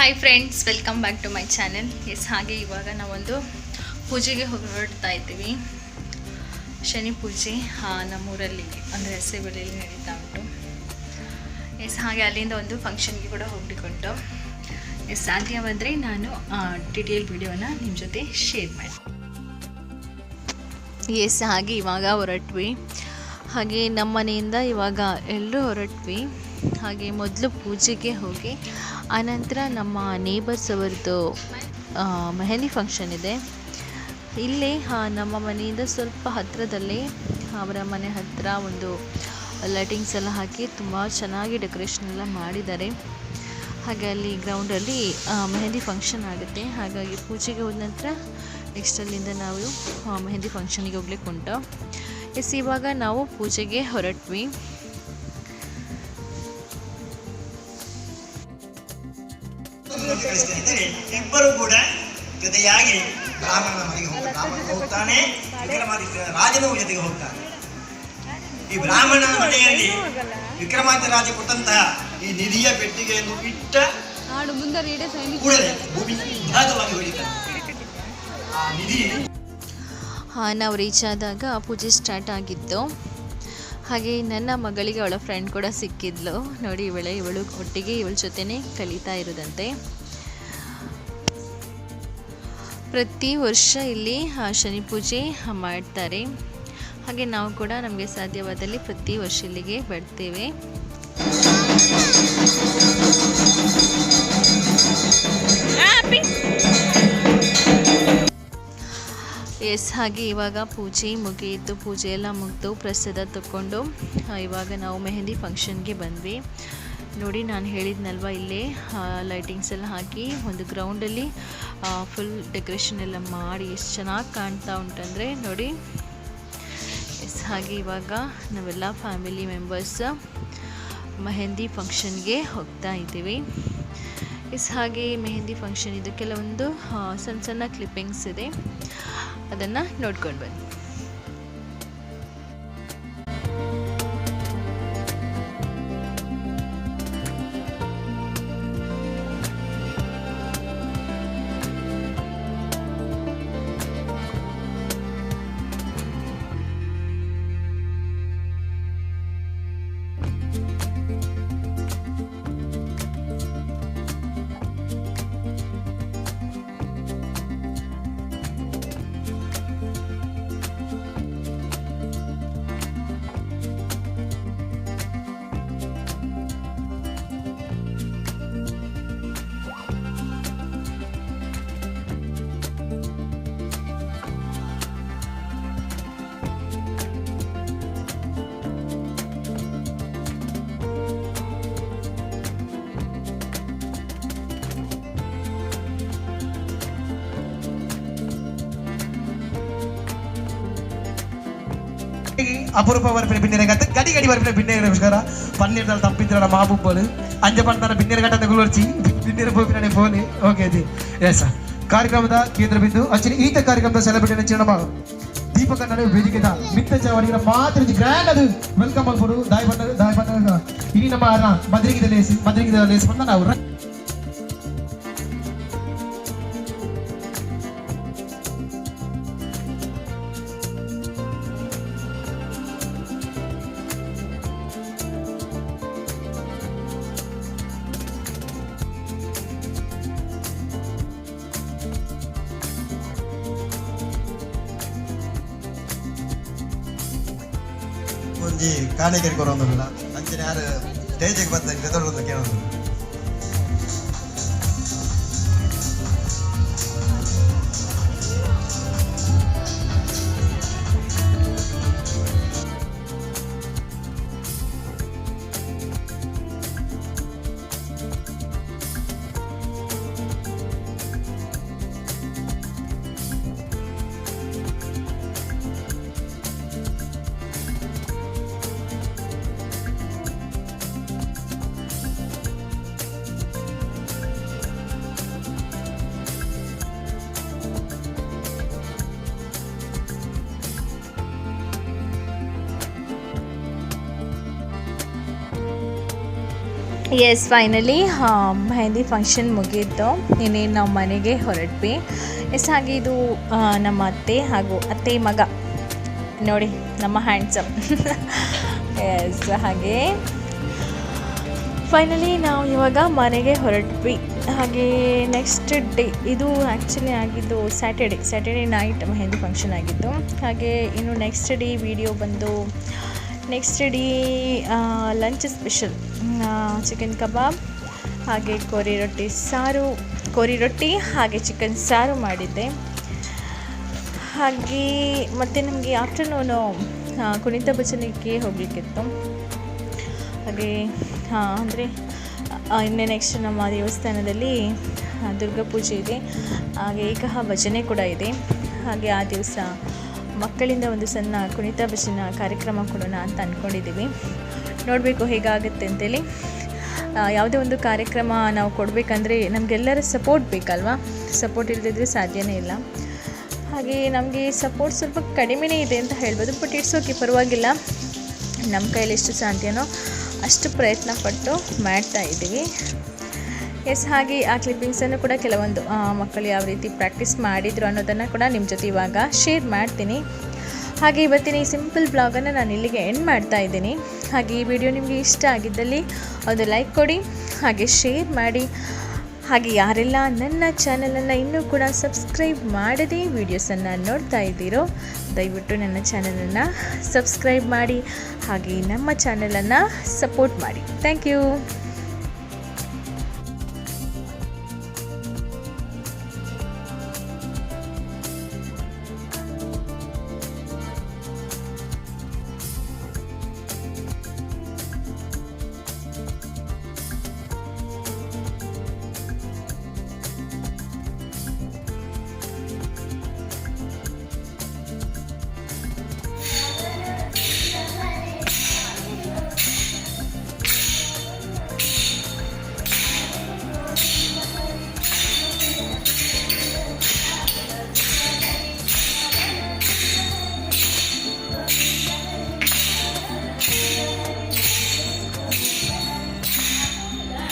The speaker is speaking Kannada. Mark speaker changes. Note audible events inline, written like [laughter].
Speaker 1: Hi friends welcome back to my channel yes ಹಾಗೆ ಇವಾಗ ನಾವೊಂದು ಪೂಜೆಗೆ ಹೊರಡ್ತಾ ಇದ್ದೀವಿ. ಶನಿ ಪೂಜೆ ನಮ್ಮೂರಲ್ಲಿ, ಅಂದರೆ ಹೆಸರುಗಳಲ್ಲಿ ನಡೀತಾ ಉಂಟು. ಎಸ್ ಹಾಗೆ ಅಲ್ಲಿಂದ ಒಂದು ಫಂಕ್ಷನ್ಗೆ ಕೂಡ ಹೋಗಿಕೊಂಡು ಎಸ್ ಸಾಧ್ಯವಾದರೆ ನಾನು ಡಿಟೇಲ್ ವಿಡಿಯೋನ ನಿಮ್ಮ ಜೊತೆ ಶೇರ್ ಮಾಡಿ ಎಸ್ ಹಾಗೆ ಇವಾಗ ಹೊರಟ್ವಿ. ಹಾಗೆ ನಮ್ಮ ಮನೆಯಿಂದ ಇವಾಗ ಎಲ್ಲರೂ ಹೊರಟ್ವಿ. ಹಾಗೆ ಮೊದಲು ಪೂಜೆಗೆ ಹೋಗಿ, ಆನಂತರ ನಮ್ಮ ನೇಬರ್ಸ್ ಅವರದ್ದು ಮೆಹಂದಿ ಫಂಕ್ಷನ್ ಇದೆ. ಇಲ್ಲಿ ನಮ್ಮ ಮನೆಯಿಂದ ಸ್ವಲ್ಪ ಹತ್ತಿರದಲ್ಲೇ ಅವರ ಮನೆ ಹತ್ತಿರ ಒಂದು ಲೈಟಿಂಗ್ಸ್ ಎಲ್ಲ ಹಾಕಿ ತುಂಬ ಚೆನ್ನಾಗಿ ಡೆಕೋರೇಷನ್ ಎಲ್ಲ ಮಾಡಿದ್ದಾರೆ. ಹಾಗೆ ಅಲ್ಲಿ ಗ್ರೌಂಡಲ್ಲಿ ಮೆಹಂದಿ ಫಂಕ್ಷನ್ ಆಗುತ್ತೆ. ಹಾಗಾಗಿ ಪೂಜೆಗೆ ಹೋದ ನಂತರ ನೆಕ್ಸ್ಟ್ ಅಲ್ಲಿಂದ ನಾವು ಮೆಹಂದಿ ಫಂಕ್ಷನಿಗೆ ಹೋಗ್ಲಿಕ್ಕೆ ಉಂಟು. ಎಸ್, ಇವಾಗ ನಾವು ಪೂಜೆಗೆ ಹೊರಟ್ವಿ.
Speaker 2: ಇಬ್ಬರು ಕೂಡ ಜೊತೆಯಾಗಿ ರಾಮನ ಮನೆಗೆ ಹೋಗ್ತಾರೆ ರಾಮನ ಹೋಗ್ತಾನೆ ವಿಕ್ರಮಾದಿತ್ಯ ರಾಜನ ಜೊತೆಗೆ ಹೋಗ್ತಾನೆ. ಈ ಬ್ರಾಹ್ಮಣ ಮನೆಯಲ್ಲಿ ವಿಕ್ರಮಾದಿತ್ಯ ರಾಜ ಕೊಟ್ಟಂತಹ ಈ ನಿಧಿಯ ಪೆಟ್ಟಿಗೆಯನ್ನು ಇಟ್ಟ ಕೂಡಲೇ ಭೂಮಿ ಭಾಗವಾಗಿ ಹೊಡಿತಾನೆ ಆ ನಿಧಿ
Speaker 1: ಹಾಂ ನಾವು ರೀಚ್ ಆದಾಗ ಪೂಜೆ ಸ್ಟಾರ್ಟ್ ಆಗಿತ್ತು. ಹಾಗೆ ನನ್ನ ಮಗಳಿಗೆ ಅವಳ ಫ್ರೆಂಡ್ ಕೂಡ ಸಿಕ್ಕಿದ್ಲು. ನೋಡಿ ಇವಳೆ, ಇವಳು ಒಟ್ಟಿಗೆ ಇವಳ ಜೊತೆನೇ ಕಲಿತಾ ಇರೋದಂತೆ. ಪ್ರತಿ ವರ್ಷ ಇಲ್ಲಿ ಶನಿ ಪೂಜೆ ಮಾಡ್ತಾರೆ. ಹಾಗೆ ನಾವು ಕೂಡ ನಮಗೆ ಸಾಧ್ಯವಾದಲ್ಲಿ ಪ್ರತಿ ವರ್ಷ ಇಲ್ಲಿಗೆ ಬರ್ತೀವಿ. ಎಸ್, ಹಾಗೆ ಇವಾಗ ಪೂಜೆ ಮುಗಿಯಿತು. ಪೂಜೆ ಎಲ್ಲ ಮುಗಿದು ಪ್ರಸಾದ ತಗೊಂಡು ಇವಾಗ ನಾವು ಮೆಹಂದಿ ಫಂಕ್ಷನ್ಗೆ ಬಂದ್ವಿ. ನೋಡಿ, ನಾನು ಹೇಳಿದ್ನಲ್ವ ಇಲ್ಲೇ ಲೈಟಿಂಗ್ಸ್ ಎಲ್ಲ ಹಾಕಿ ಒಂದು ಗ್ರೌಂಡಲ್ಲಿ ಫುಲ್ ಡೆಕೋರೇಷನ್ ಎಲ್ಲ ಮಾಡಿ ಎಷ್ಟು ಚೆನ್ನಾಗಿ ಕಾಣ್ತಾ ಉಂಟಂದರೆ, ನೋಡಿ. ಎಸ್, ಹಾಗೆ ಇವಾಗ ನಾವೆಲ್ಲ ಫ್ಯಾಮಿಲಿ ಮೆಂಬರ್ಸ್ ಮೆಹಂದಿ ಫಂಕ್ಷನ್ಗೆ ಹೋಗ್ತಾ ಇದ್ದೀವಿ. ಎಸ್, ಹಾಗೆ ಮೆಹಂದಿ ಫಂಕ್ಷನ್ ಇದು ಕೆಲವೊಂದು ಸಣ್ಣ ಸಣ್ಣ ಕ್ಲಿಪ್ಪಿಂಗ್ಸ್ ಇದೆ. ಅದನ್ನು ನೋಡ್ಕೊಂಡು ಬನ್ನಿ.
Speaker 3: అపురూప వరపిన బిన్నెర గట్ట గడి గడి వరపిన బిన్నెర నమస్కార పన్నీర్ తప్పించిన మా బుబ్బలు ಅಂಜ ಪಂತನ ಬಿನ್ನೆರ ಗಂಟೆ ಗುಳರ್ಚಿ ಬಿನ್ನೆರ ಪೋಪಿನ ಫೋನೆ ಓಕೆ ಜಿ ಎಸ್ ಕಾರ್ಯಕ್ರಮದ ಕೇಂದ್ರ ಬಿಂದು ಅಚ್ಚಿನ ಈತ ಕಾರ್ಯಕ್ರಮದ ಸೆಲೆಬ್ರಿಟಿ ನೆಚ್ಚಿನ ನಮ್ಮ ದೀಪಕ ನಡು ವೇದಿಕೆದ ಮಿತ್ತ ಚವಡಿನ ಮಾತ್ರ ಗ್ರ್ಯಾಂಡ್ ಅದು ವೆಲ್ಕಮ್ ಮಾಡ್ಬೋದು ದಾಯ ಪಟ್ಟ ದಾಯ ಪಟ್ಟ ಇನಿ ನಮ್ಮ ಮದ್ರಿಗಿದ ಲೇಸಿ ಮದ್ರಿಗಿದ ಲೇಸಿ ಬಂದ ನಾವು ರ-
Speaker 2: ಒಂಜಿ ಕಾಣಿಕೆರೆ ಕೊರೊಂದಿಲ್ಲ ಅಂಚಿನ ಯಾರು ಸ್ಟೇಜಿಗೆ ಬರ್ತಾರೆ ಎದುರು ಕೇಳೋದು
Speaker 1: ಎಸ್ ಫೈನಲಿ ಮೆಹಂದಿ ಫಂಕ್ಷನ್ ಮುಗಿಯಿತು ಇನ್ನೇನು ನಾವು ಮನೆಗೆ ಹೊರಟ್ವಿ. ಎಸ್, ಹಾಗೆ ಇದು ನಮ್ಮ ಅತ್ತೆ ಹಾಗೂ ಅತ್ತೆ ಮಗ. ನೋಡಿ, ನಮ್ಮ ಹ್ಯಾಂಡ್ಸಮ್ ಎಸ್ [laughs] ಹಾಗೆ. ಫೈನಲಿ ನಾವು ಇವಾಗ ಮನೆಗೆ ಹೊರಟ್ವಿ. ಹಾಗೆ ನೆಕ್ಸ್ಟ್ ಡೇ ಇದು ಆ್ಯಕ್ಚುಲಿ ಆಗಿದ್ದು Saturday Saturday night mehndi function ಆಗಿತ್ತು. ಹಾಗೆ ಇನ್ನು ನೆಕ್ಸ್ಟ್ ಡೇ ವಿಡಿಯೋ ಬಂದು next day lunch special chicken kebab ಹಾಗೆ ಕೋರಿ ರೊಟ್ಟಿ ಸಾರು, ಕೋರಿ ರೊಟ್ಟಿ, ಹಾಗೆ ಚಿಕನ್ ಸಾರು ಮಾಡಿದ್ದೆ. ಹಾಗೆ ಮತ್ತು ನಮಗೆ ಆಫ್ಟರ್ನೂನು ಕುಣಿತ ಭಜನೆಗೆ ಹೋಗಲಿಕ್ಕಿತ್ತು. ಹಾಗೆ ಹಾಂ ಅಂದರೆ ಇನ್ನೇ ನೆಕ್ಸ್ಟ್ ನಮ್ಮ ದೇವಸ್ಥಾನದಲ್ಲಿ ದುರ್ಗಾ ಪೂಜೆ ಇದೆ. ಹಾಗೆ ಏಕಹ ಭಜನೆ ಕೂಡ ಇದೆ. ಹಾಗೆ ಆ ದಿವಸ ಮಕ್ಕಳಿಂದ ಒಂದು ಸಣ್ಣ ಕುಣಿತ ಬಸಿನ ಕಾರ್ಯಕ್ರಮ ಕೊಡೋಣ ಅಂತ ಅಂದ್ಕೊಂಡಿದ್ದೀವಿ ನೋಡಬೇಕು ಹೇಗಾಗುತ್ತೆ ಅಂತೇಳಿ. ಯಾವುದೇ ಒಂದು ಕಾರ್ಯಕ್ರಮ ನಾವು ಕೊಡಬೇಕಂದ್ರೆ ನಮಗೆಲ್ಲರ ಸಪೋರ್ಟ್ ಬೇಕಲ್ವಾ? ಸಪೋರ್ಟ್ ಇಲ್ಲದಿದ್ದರೆ ಸಾಧ್ಯನೇ ಇಲ್ಲ. ಹಾಗೆ ನಮಗೆ ಸಪೋರ್ಟ್ ಸ್ವಲ್ಪ ಕಡಿಮೆನೇ ಇದೆ ಅಂತ ಹೇಳ್ಬೋದು ಬಟ್ ಇಟ್ಸ್ ಓಕೆ ಪರವಾಗಿಲ್ಲ. ನಮ್ಮ ಕೈಯಲ್ಲಿ ಎಷ್ಟು ಸಾಧ್ಯನೋ ಅಷ್ಟು ಪ್ರಯತ್ನ ಪಟ್ಟು ಮಾಡ್ತಾ ಇದ್ದೀವಿ. ಎಸ್, ಹಾಗೆ ಆ ಕ್ಲಿಪ್ಪಿಂಗ್ಸನ್ನು ಕೂಡ ಕೆಲವೊಂದು ಮಕ್ಕಳು ಯಾವ ರೀತಿ ಪ್ರಾಕ್ಟೀಸ್ ಮಾಡಿದರು ಅನ್ನೋದನ್ನು ಕೂಡ ನಿಮ್ಮ ಜೊತೆ ಇವಾಗ ಶೇರ್ ಮಾಡ್ತೀನಿ. ಹಾಗೆ ಇವತ್ತಿನ ಈ ಸಿಂಪಲ್ ಬ್ಲಾಗನ್ನು ನಾನು ಇಲ್ಲಿಗೆ ಎಂಡ್ ಮಾಡ್ತಾ ಇದ್ದೀನಿ. ಹಾಗೆ ಈ ವಿಡಿಯೋ ನಿಮಗೆ ಇಷ್ಟ ಆಗಿದ್ದಲ್ಲಿ ಒಂದು ಲೈಕ್ ಕೊಡಿ, ಹಾಗೆ ಶೇರ್ ಮಾಡಿ. ಹಾಗೆ ಯಾರೆಲ್ಲ ನನ್ನ ಚಾನಲನ್ನು ಇನ್ನೂ ಕೂಡ ಸಬ್ಸ್ಕ್ರೈಬ್ ಮಾಡದೇ ವೀಡಿಯೋಸನ್ನು ನೋಡ್ತಾ ಇದ್ದೀರೋ, ದಯವಿಟ್ಟು ನನ್ನ ಚಾನಲನ್ನು ಸಬ್ಸ್ಕ್ರೈಬ್ ಮಾಡಿ. ಹಾಗೆ ನಮ್ಮ ಚಾನಲನ್ನು ಸಪೋರ್ಟ್ ಮಾಡಿ. Thank you